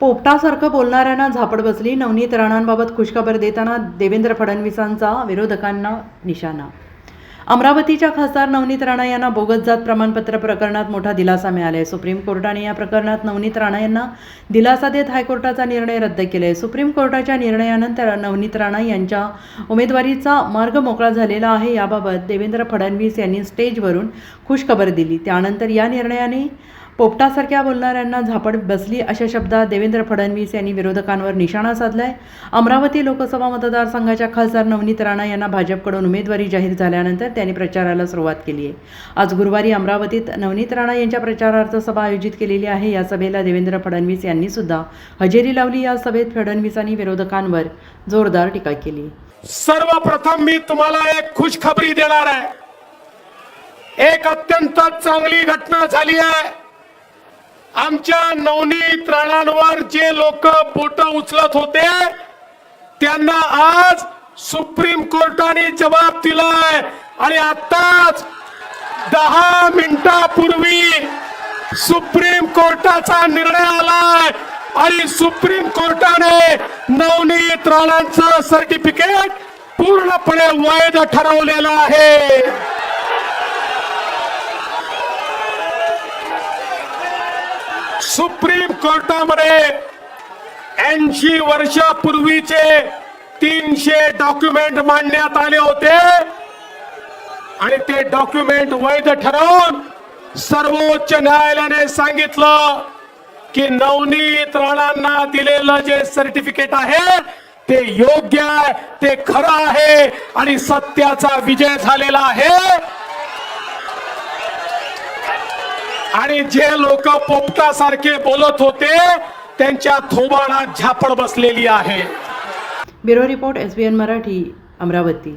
पोपटासारखं बोलणाऱ्यांना झापड बसली. नवनीत राणांबाबत खुशखबर देताना देवेंद्र फडणवीसांचा विरोधकांना निशाणा. अमरावतीच्या खासदार नवनीत राणा यांना बोगस जात प्रमाणपत्र प्रकरणात मोठा दिलासा मिळाला आहे सुप्रीम कोर्टाने या प्रकरणात नवनीत राणा यांना दिलासा देत हायकोर्टाचा निर्णय रद्द केला आहे सुप्रीम कोर्टाच्या निर्णयानंतर नवनीत राणा यांच्या उमेदवारीचा मार्ग मोकळा झालेला आहे. याबाबत देवेंद्र फडणवीस यांनी स्टेजवरून खुशखबर दिली. त्यानंतर या निर्णयाने पोपटासारख्या बोलणाऱ्यांना झापड बसली अशा शब्दात देवेंद्र फडणवीस यांनी विरोधकांवर निशाणा साधलाय. अमरावती लोकसभा मतदारसंघाच्या खासदार नवनीत राणा यांना भाजपकडून उमेदवारी जाहीर झाल्यानंतर त्यांनी प्रचाराला सुरुवात केली आहे. आज गुरुवारी अमरावतीत नवनीत राणा यांच्या प्रचारार्थ सभा आयोजित केलेली आहे. या सभेला देवेंद्र फडणवीस यांनी सुद्धा हजेरी लावली. या सभेत फडणवीसांनी विरोधकांवर जोरदार टीका केली. सर्वप्रथम मी तुम्हाला एक खुशखबरी देणार आहे. एक अत्यंत चांगली घटना झाली आहे. आमच्या नवनीत राणांवर जे लोक बोट उचलत होते त्यांना आज सुप्रीम कोर्टाने जबाब दिलाय. आणि आताच दहा मिनिटापूर्वी सुप्रीम कोर्टाचा निर्णय आलाय. आणि सुप्रीम कोर्टाने नवनीत राणांचं सर्टिफिकेट पूर्णपणे वैध ठरवलेलं आहे. सुप्रीम कोर्टामध्ये ऐंशी वर्षापूर्वीचे तीनशे डॉक्युमेंट मांडण्यात आले होते. आणि ते डॉक्युमेंट वैध ठरवून सर्वोच्च न्यायालयाने सांगितलं की नवनीत राणांना दिलेलं जे सर्टिफिकेट आहे ते योग्य आहे ते खरं आहे आणि सत्याचा विजय झालेला आहे. आणि जे लोक पोपटासारखे बोलत होते त्यांच्या थोबाडात झापड बसलेली आहे. Bureau report S B N Marathi Amravati.